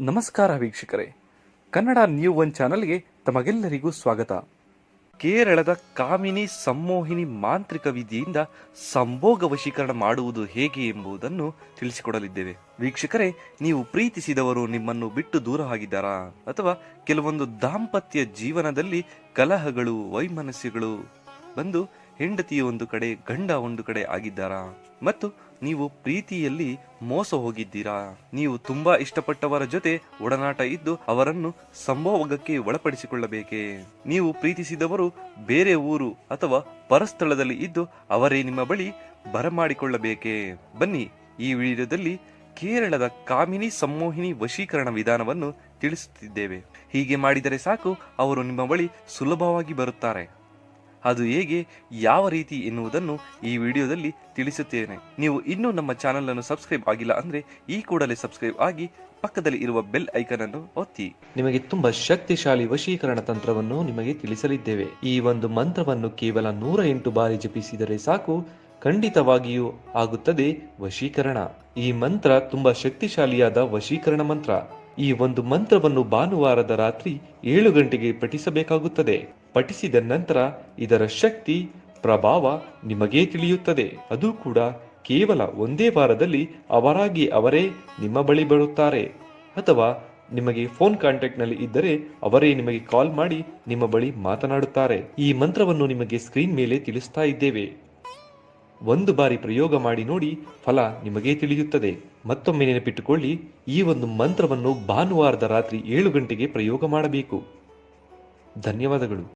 ನಮಸ್ಕಾರ ವೀಕ್ಷಕರೇ. Kannada new one ಚಾನಲ್ಗೆ ತಮಗೆಲ್ಲರಿಗೂ ಸ್ವಾಗತ. ಕೇರಳದ ಕಾಮಿನಿ ಸಂಮೋಹಿನಿ ಮಾಂತ್ರಿಕ ವಿಧಿಯಿಂದ ಸಂಭೋಗ ವಶೀಕರಣ ಮಾಡುವುದು ಹೇಗೆ ಎಂಬುದನ್ನು ತಿಳಿಸಿಕೊಡಲಿದ್ದೇವೆ. ವೀಕ್ಷಕರೇ, ನೀವು ಪ್ರೀತಿಸಿದವರು ನಿಮ್ಮನ್ನು ಬಿಟ್ಟು ದೂರ ಆಗಿದ್ದಾರಾ? ಅಥವಾ ಕೆಲವೊಂದು ದಾಂಪತ್ಯ ಜೀವನದಲ್ಲಿ ಕಲಹಗಳು ವೈಮನಸ್ಸುಗಳು ಬಂದು ಹೆಂಡತಿ ಒಂದು ಕಡೆ, ಗಂಡ ಒಂದು ಕಡೆ ಆಗಿದ್ದಾರಾ? ಮತ್ತು ನೀವು ಪ್ರೀತಿಯಲ್ಲಿ ಮೋಸ ಹೋಗಿದ್ದೀರಾ? ನೀವು ತುಂಬಾ ಇಷ್ಟಪಟ್ಟವರ ಜೊತೆ ಒಡನಾಟ ಇದ್ದು ಅವರನ್ನು ಸಂಭೋಗಕ್ಕೆ ಒಳಪಡಿಸಿಕೊಳ್ಳಬೇಕೇ? ನೀವು ಪ್ರೀತಿಸಿದವರು ಬೇರೆ ಊರು ಅಥವಾ ಪರಸ್ಥಳದಲ್ಲಿ ಇದ್ದು ಅವರೇ ನಿಮ್ಮ ಬಳಿ ಬರಮಾಡಿಕೊಳ್ಳಬೇಕೇ? ಬನ್ನಿ, ಈ ವಿಡಿಯೋದಲ್ಲಿ ಕೇರಳದ ಕಾಮಿನಿ ಸಂಮೋಹಿನಿ ವಶೀಕರಣ ವಿಧಾನವನ್ನು ತಿಳಿಸುತ್ತಿದ್ದೇವೆ. ಹೀಗೆ ಮಾಡಿದರೆ ಸಾಕು, ಅವರು ನಿಮ್ಮ ಬಳಿ ಸುಲಭವಾಗಿ ಬರುತ್ತಾರೆ. ಅದು ಹೇಗೆ, ಯಾವ ರೀತಿ ಎನ್ನುವುದನ್ನು ಈ ವಿಡಿಯೋದಲ್ಲಿ ತಿಳಿಸುತ್ತೇನೆ. ನೀವು ಇನ್ನೂ ನಮ್ಮ ಚಾನೆಲ್ ಅನ್ನು ಸಬ್ಸ್ಕ್ರೈಬ್ ಆಗಿಲ್ಲ ಅಂದ್ರೆ ಈ ಕೂಡಲೇ ಸಬ್ಸ್ಕ್ರೈಬ್ ಆಗಿ ಪಕ್ಕದಲ್ಲಿ ಇರುವ ಬೆಲ್ ಐಕನ್ ಅನ್ನು ಒತ್ತಿ. ನಿಮಗೆ ತುಂಬಾ ಶಕ್ತಿಶಾಲಿ ವಶೀಕರಣ ತಂತ್ರವನ್ನು ನಿಮಗೆ ತಿಳಿಸಲಿದ್ದೇವೆ. ಈ ಒಂದು ಮಂತ್ರವನ್ನು ಕೇವಲ ನೂರ ಎಂಟು ಬಾರಿ ಜಪಿಸಿದರೆ ಸಾಕು, ಖಂಡಿತವಾಗಿಯೂ ಆಗುತ್ತದೆ ವಶೀಕರಣ. ಈ ಮಂತ್ರ ತುಂಬಾ ಶಕ್ತಿಶಾಲಿಯಾದ ವಶೀಕರಣ ಮಂತ್ರ. ಈ ಒಂದು ಮಂತ್ರವನ್ನು ಭಾನುವಾರದ ರಾತ್ರಿ ಏಳು ಗಂಟೆಗೆ ಪಠಿಸಬೇಕಾಗುತ್ತದೆ. ಪಠಿಸಿದ ನಂತರ ಇದರ ಶಕ್ತಿ, ಪ್ರಭಾವ ನಿಮಗೇ ತಿಳಿಯುತ್ತದೆ. ಅದು ಕೂಡ ಕೇವಲ ಒಂದೇ ವಾರದಲ್ಲಿ ಅವರಾಗಿ ಅವರೇ ನಿಮ್ಮ ಬಳಿ ಬರುತ್ತಾರೆ. ಅಥವಾ ನಿಮಗೆ ಫೋನ್ ಕಾಂಟ್ಯಾಕ್ಟ್ನಲ್ಲಿ ಇದ್ದರೆ ಅವರೇ ನಿಮಗೆ ಕಾಲ್ ಮಾಡಿ ನಿಮ್ಮ ಬಳಿ ಮಾತನಾಡುತ್ತಾರೆ. ಈ ಮಂತ್ರವನ್ನು ನಿಮಗೆ ಸ್ಕ್ರೀನ್ ಮೇಲೆ ತಿಳಿಸ್ತಾ ಇದ್ದೇವೆ. ಒಂದು ಬಾರಿ ಪ್ರಯೋಗ ಮಾಡಿ ನೋಡಿ ಫಲ ನಿಮಗೇ ತಿಳಿಯುತ್ತದೆ. ಮತ್ತೊಮ್ಮೆ ನೆನಪಿಟ್ಟುಕೊಳ್ಳಿ, ಈ ಒಂದು ಮಂತ್ರವನ್ನು ಭಾನುವಾರದ ರಾತ್ರಿ ಏಳು ಗಂಟೆಗೆ ಪ್ರಯೋಗ ಮಾಡಬೇಕು. ಧನ್ಯವಾದಗಳು.